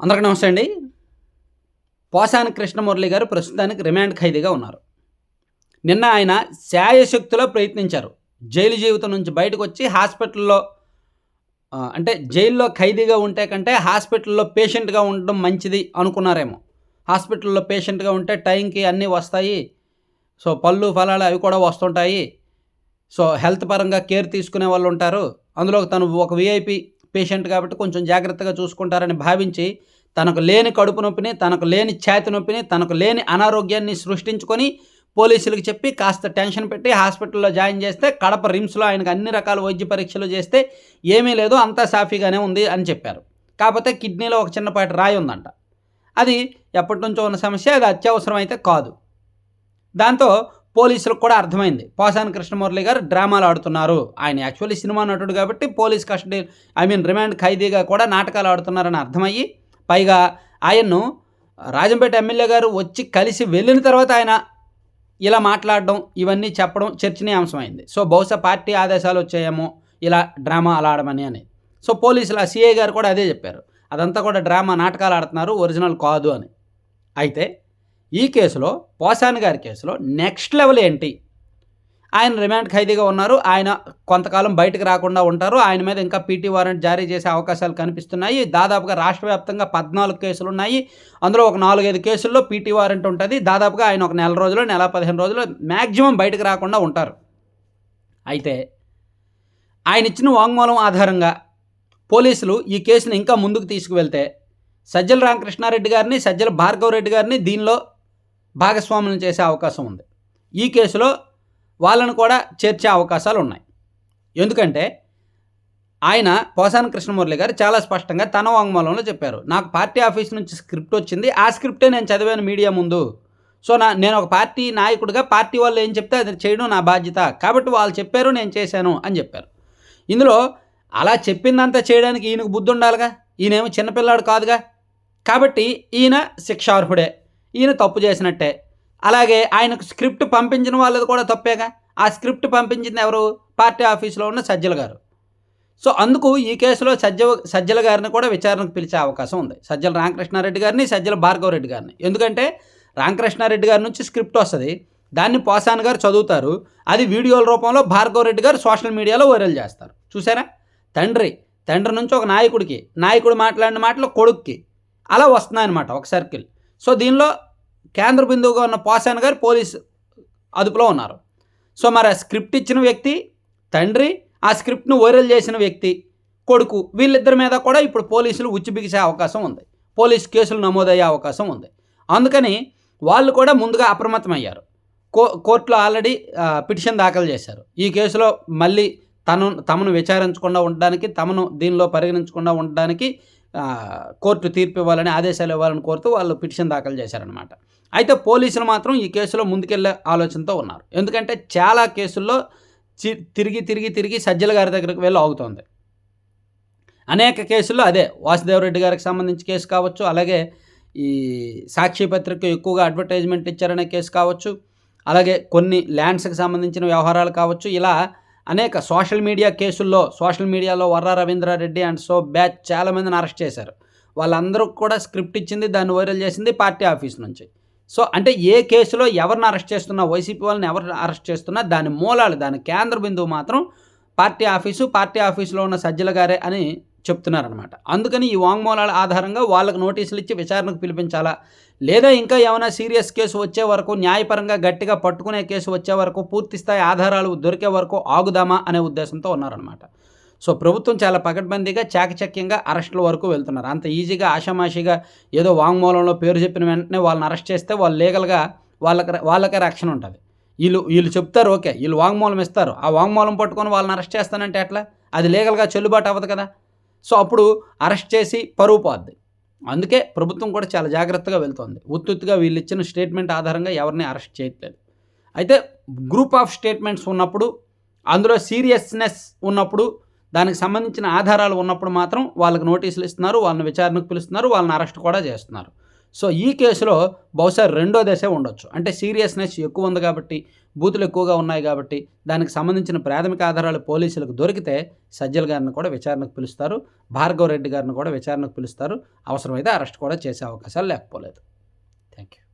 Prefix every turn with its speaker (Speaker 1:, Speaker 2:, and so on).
Speaker 1: అందరికీ నమస్తే అండి. పోసాని కృష్ణమురళి గారు ప్రస్తుతానికి రిమాండ్ ఖైదీగా ఉన్నారు. నిన్న ఆయన శాయశక్తిలో ప్రయత్నించారు. జైలు జీవితం నుంచి బయటకు వచ్చి హాస్పిటల్లో అంటే జైల్లో ఖైదీగా ఉంటే కంటే హాస్పిటల్లో పేషెంట్గా ఉండడం మంచిది అనుకున్నారేమో. హాస్పిటల్లో పేషెంట్గా ఉంటే టైంకి అన్నీ వస్తాయి. సో పళ్ళు ఫలాలు అవి కూడా వస్తుంటాయి. సో హెల్త్ పరంగా కేర్ తీసుకునే వాళ్ళు ఉంటారు. అందులో తను ఒక విఐపి పేషెంట్ కాబట్టి కొంచెం జాగ్రత్తగా చూసుకుంటారని భావించి తనకు లేని కడుపు నొప్పిని తనకు లేని ఛాతి నొప్పిని తనకు లేని అనారోగ్యాన్ని సృష్టించుకొని పోలీసులకు చెప్పి కాస్త టెన్షన్ పెట్టి హాస్పిటల్లో జాయిన్ చేస్తే కడప రిమ్స్లో ఆయనకు అన్ని రకాల వైద్య పరీక్షలు చేస్తే ఏమీ లేదు అంతా సాఫీగానే ఉంది అని చెప్పారు. కాకపోతే కిడ్నీలో ఒక చిన్నపాటి రాయి ఉందంట. అది ఎప్పటి నుంచో ఉన్న సమస్య అది అత్యవసరం అయితే కాదు. దాంతో పోలీసులకు కూడా అర్థమైంది. పోసాని కృష్ణమురళి గారు డ్రామాలు ఆడుతున్నారు. ఆయన యాక్చువల్లీ సినిమా నటుడు కాబట్టి police custody I mean remand ఖైదీగా కూడా నాటకాలు ఆడుతున్నారని అర్థమయ్యి పైగా ఆయన్ను రాజంపేట ఎమ్మెల్యే గారు వచ్చి కలిసి వెళ్ళిన తర్వాత ఆయన ఇలా మాట్లాడడం ఇవన్నీ చెప్పడం చర్చనీయాంశమైంది. సో బహుశా పార్టీ ఆదేశాలు వచ్చాయేమో ఇలా డ్రామా అలా ఆడమని అని. సో పోలీసులు ఆ సిఐ గారు కూడా అదే చెప్పారు. అదంతా కూడా డ్రామా నాటకాలు ఆడుతున్నారు ఒరిజినల్ కాదు అని. అయితే ఈ కేసులో పోసాన్ గారి కేసులో నెక్స్ట్ లెవెల్ ఏంటి? ఆయన రిమాండ్ ఖైదీగా ఉన్నారు. ఆయన కొంతకాలం బయటకు రాకుండా ఉంటారు. ఆయన మీద ఇంకా పీటీ వారెంట్ జారీ చేసే అవకాశాలు కనిపిస్తున్నాయి. దాదాపుగా రాష్ట్ర వ్యాప్తంగా పద్నాలుగు కేసులు ఉన్నాయి. అందులో ఒక నాలుగైదు కేసుల్లో పీటీ వారెంట్ ఉంటుంది. దాదాపుగా ఆయన ఒక నెల రోజులు నెల పదిహేను రోజులు మ్యాక్సిమం బయటకు రాకుండా ఉంటారు. అయితే ఆయన ఇచ్చిన వాంగ్మూలం ఆధారంగా పోలీసులు ఈ కేసును ఇంకా ముందుకు తీసుకువెళ్తే సజ్జల రామకృష్ణారెడ్డి గారిని సజ్జల భార్గవరెడ్డి గారిని దీనిలో భాగస్వాములను చేసే అవకాశం ఉంది. ఈ కేసులో వాళ్ళను కూడా చేర్చే అవకాశాలు ఉన్నాయి. ఎందుకంటే ఆయన పోసాన కృష్ణమురళి గారు చాలా స్పష్టంగా తన వాంగ్మూలంలో చెప్పారు. నాకు పార్టీ ఆఫీస్ నుంచి స్క్రిప్ట్ వచ్చింది. ఆ స్క్రిప్టే నేను చదివాను మీడియా ముందు. సో నా నేను ఒక పార్టీ నాయకుడిగా పార్టీ వాళ్ళు ఏం చెప్తే అది చేయడం నా బాధ్యత. కాబట్టి వాళ్ళు చెప్పారు నేను చేశాను అని చెప్పారు. ఇందులో అలా చెప్పిందంతా చేయడానికి ఈయనకు బుద్ధి ఉండాలిగా ఈయనేమో చిన్నపిల్లాడు కాదుగా? కాబట్టి ఈయన శిక్షార్హుడే. ఈయన తప్పు చేసినట్టే. అలాగే ఆయనకు స్క్రిప్ట్ పంపించిన వాళ్ళది కూడా తప్పేగా. ఆ స్క్రిప్ట్ పంపించింది ఎవరు? పార్టీ ఆఫీసులో ఉన్న సజ్జల గారు. సో అందుకు ఈ కేసులో సజ్జ సజ్జల గారిని కూడా విచారణకు పిలిచే అవకాశం ఉంది. సజ్జల రామకృష్ణారెడ్డి గారిని సజ్జల భార్గవ రెడ్డి గారిని. ఎందుకంటే రామకృష్ణారెడ్డి గారి నుంచి స్క్రిప్ట్ వస్తుంది. దాన్ని పోసాన్ గారు చదువుతారు. అది వీడియోల రూపంలో భార్గవ రెడ్డి గారు సోషల్ మీడియాలో వైరల్ చేస్తారు. చూసారా? తండ్రి తండ్రి నుంచి ఒక నాయకుడికి నాయకుడు మాట్లాడిన మాటలు కొడుక్కి. అలా వస్తున్నాయన్నమాట ఒక సర్కిల్. సో దీనిలో కేంద్ర బిందువుగా ఉన్న పాసాన్ గారు పోలీస్ అదుపులో ఉన్నారు. సో మరి ఆ స్క్రిప్ట్ ఇచ్చిన వ్యక్తి తండ్రి ఆ స్క్రిప్ట్ను వైరల్ చేసిన వ్యక్తి కొడుకు వీళ్ళిద్దరి మీద కూడా ఇప్పుడు పోలీసులు ఉచ్చిబిగిసే అవకాశం ఉంది. పోలీస్ కేసులు నమోదయ్యే అవకాశం ఉంది. అందుకని వాళ్ళు కూడా ముందుగా అప్రమత్తమయ్యారు. కో కోర్టులో ఆల్రెడీ పిటిషన్ దాఖలు చేశారు. ఈ కేసులో మళ్ళీ తను తమను విచారించకుండా ఉండడానికి తమను దీనిలో పరిగణించకుండా ఉండడానికి కోర్టు తీర్పు ఇవ్వాలని ఆదేశాలు ఇవ్వాలని కోరుతూ వాళ్ళు పిటిషన్ దాఖలు చేశారనమాట అయితే పోలీసులు మాత్రం ఈ కేసులో ముందుకెళ్ళే ఆలోచనతో ఉన్నారు. ఎందుకంటే చాలా కేసుల్లో చి- తిరిగి తిరిగి తిరిగి సజ్జల గారి దగ్గరికి వెళ్ళి ఆగుతోంది. అనేక కేసుల్లో అదే వాసుదేవరెడ్డి గారికి సంబంధించి కేసు కావచ్చు అలాగే ఈ సాక్షి పత్రిక ఎక్కువగా అడ్వర్టైజ్మెంట్ ఇచ్చారనే కేసు కావచ్చు అలాగే కొన్ని ల్యాండ్స్కి సంబంధించిన వ్యవహారాలు కావచ్చు. ఇలా అనేక సోషల్ మీడియా కేసుల్లో సోషల్ మీడియాలో Varra Ravindra Reddy and so batch చాలామందిని అరెస్ట్ చేశారు. వాళ్ళందరూ కూడా స్క్రిప్ట్ ఇచ్చింది దాన్ని వైరల్ చేసింది పార్టీ ఆఫీస్ నుంచి. సో అంటే ఏ కేసులో ఎవరిని అరెస్ట్ చేస్తున్నా వైసీపీ వాళ్ళని ఎవరిని అరెస్ట్ చేస్తున్నా దాని మూలాలు దాని కేంద్ర బిందువు మాత్రం పార్టీ ఆఫీసు పార్టీ ఆఫీసులో ఉన్న సజ్జల గారే అని చెప్తున్నారనమాట అందుకని ఈ వాంగ్మూలాల ఆధారంగా వాళ్ళకు నోటీసులు ఇచ్చి విచారణకు పిలిపించాలా? లేదా ఇంకా ఏమైనా సీరియస్ కేసు వచ్చే వరకు న్యాయపరంగా గట్టిగా పట్టుకునే కేసు వచ్చే వరకు పూర్తి స్థాయి ఆధారాలు దొరికే వరకు ఆగుదామా అనే ఉద్దేశంతో ఉన్నారనమాట సో ప్రభుత్వం చాలా పకడ్బందీగా చాకచక్యంగా అరెస్టుల వరకు వెళ్తున్నారు. అంత ఈజీగా ఆషామాషిగా ఏదో వాంగ్మూలంలో పేరు చెప్పిన వెంటనే వాళ్ళని అరెస్ట్ చేస్తే వాళ్ళు లీగల్గా వాళ్ళకి వాళ్ళకే రక్షణ ఉంటుంది. వీళ్ళు వీళ్ళు చెప్తారు ఓకే వీళ్ళు వాంగ్మూలం ఇస్తారు. ఆ వాంగ్మూలం పట్టుకొని వాళ్ళని అరెస్ట్ చేస్తానంటే ఎట్లా? అది లీగల్గా చెల్లుబాటు అవ్వదు కదా? సో అప్పుడు అరెస్ట్ చేసి పరువు పోద్ది. అందుకే ప్రభుత్వం కూడా చాలా జాగ్రత్తగా వెళ్తుంది. ఉత్తుత్తుగా వీళ్ళు ఇచ్చిన స్టేట్మెంట్ ఆధారంగా ఎవరిని అరెస్ట్ చేయట్లేదు. అయితే గ్రూప్ ఆఫ్ స్టేట్మెంట్స్ ఉన్నప్పుడు అందులో సీరియస్నెస్ ఉన్నప్పుడు దానికి సంబంధించిన ఆధారాలు ఉన్నప్పుడు మాత్రం వాళ్ళకి నోటీసులు ఇస్తున్నారు వాళ్ళని విచారణకు పిలుస్తున్నారు వాళ్ళని అరెస్ట్ కూడా చేస్తున్నారు. సో ఈ కేసులో బహుశా రెండో దశ ఉండొచ్చు. అంటే సీరియస్నెస్ ఎక్కువ ఉంది కాబట్టి బూతులు ఎక్కువగా ఉన్నాయి కాబట్టి దానికి సంబంధించిన ప్రాథమిక ఆధారాలు పోలీసులకు దొరికితే సజ్జల్ గారిని కూడా విచారణకు పిలుస్తారు భార్గవ్ రెడ్డి గారిని కూడా విచారణకు పిలుస్తారు అవసరమైతే అరెస్ట్ కూడా చేసే అవకాశాలు లేకపోలేదు. Thank you